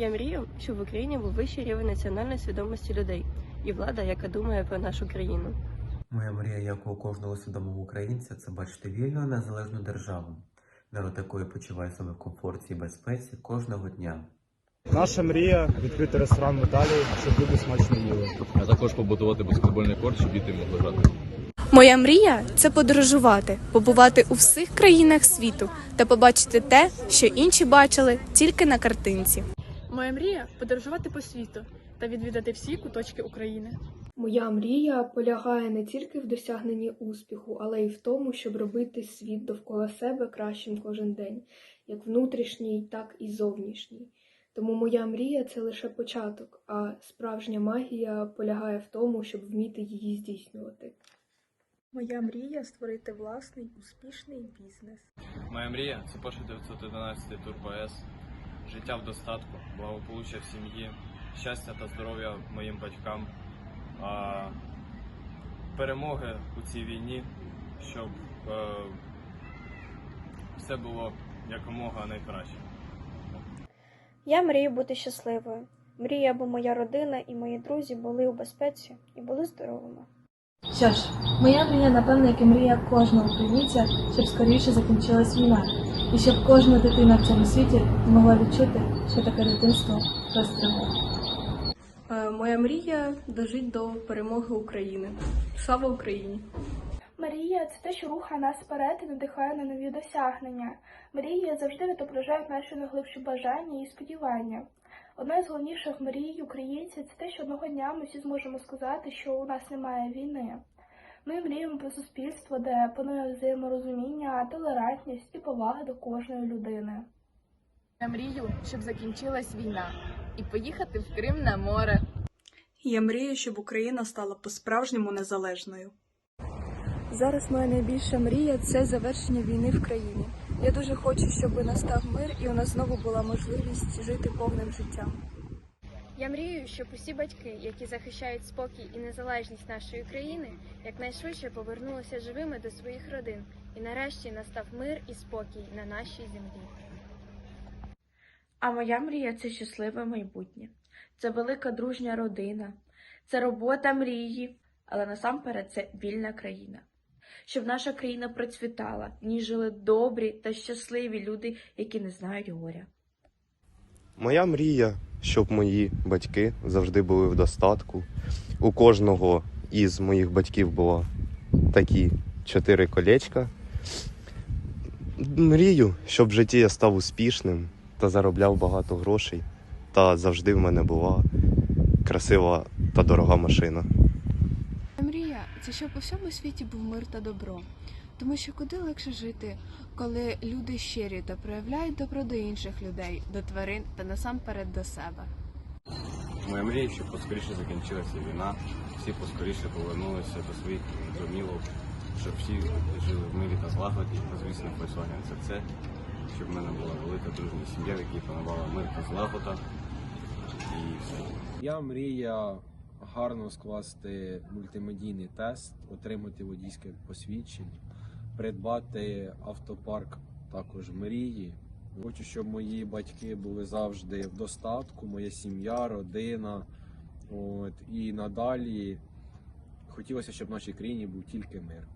Я мрію, щоб в Україні був вищий рівень національної свідомості людей і влада, яка думає про нашу країну. Моя мрія, як у кожного свідомого українця, це бачити вільну незалежну державу, народ якої почуває себе в комфорті і безпеці кожного дня. Наша мрія відкрити ресторан в Італії, щоб люди смачно їли. а також побудувати баскетбольний корт, щоб діти могли грати. Моя мрія це подорожувати, побувати у всіх країнах світу та побачити те, що інші бачили тільки на картинці. Моя мрія подорожувати по світу та відвідати всі куточки України. Моя мрія полягає не тільки в досягненні успіху, але й в тому, щоб робити світ довкола себе кращим кожен день, як внутрішній, так і зовнішній. Тому моя мрія це лише початок, а справжня магія полягає в тому, щоб вміти її здійснювати. Моя мрія створити власний успішний бізнес. Моя мрія це Porsche 911 Turbo S, життя в достатку, благополуччя в сім'ї, щастя та здоров'я моїм батькам, перемоги у цій війні, щоб е, все було якомога найкраще. Я мрію бути щасливою. Мрію, аби моя родина і мої друзі були у безпеці і були здоровими. Що ж, моя мрія, напевно, як і мрія кожного українця, щоб скоріше закінчилась війна, і щоб кожна дитина в цьому світі змогла відчути, що таке дитинство без тривог. Е, Моя мрія дожить до перемоги України. Слава Україні! Мрія це те, що рухає нас вперед і надихає на нові досягнення. Мрії завжди відображають наші найглибші бажання і сподівання. Одна з головніших мрій українців це те, що одного дня ми всі зможемо сказати, що у нас немає війни. Ми мріємо про суспільство, де панує взаєморозуміння, толерантність і повага до кожної людини. Я мрію, щоб закінчилась війна і поїхати в Крим на море. Я мрію, щоб Україна стала по-справжньому незалежною. Зараз моя найбільша мрія це завершення війни в країні. Я дуже хочу, щоб настав мир і у нас знову була можливість жити повним життям. Я мрію, щоб усі батьки, які захищають спокій і незалежність нашої країни, якнайшвидше повернулися живими до своїх родин, і нарешті настав мир і спокій на нашій землі. А моя мрія це щасливе майбутнє. Це велика дружня родина, це робота мрії, але насамперед це вільна країна. Щоб наша країна процвітала, в ній жили добрі та щасливі люди, які не знають горя. Моя мрія, щоб мої батьки завжди були в достатку. У кожного із моїх батьків було такі чотири колечка. Мрію, щоб в житті я став успішним та заробляв багато грошей. Та завжди в мене була красива та дорога машина. Мрія це щоб у всьому світі був мир та добро. Тому що куди легше жити, коли люди щирі та проявляють добро до інших людей, до тварин та насамперед до себе. Моя мрія, щоб поскоріше закінчилася війна, всі поскоріше повернулися до своїх домівок, щоб всі жили в мирі та злагоді. Та, звісно, послання це це, щоб в мене була велика дружня сім'я, в якій панувала мир та злагода. І все. Я мрія гарно скласти мультимедійний тест, отримати водійське посвідчення, придбати автопарк також мрії. Хочу, щоб мої батьки були завжди в достатку, моя сім'я, родина. От, і надалі хотілося, щоб в нашій країні був тільки мир.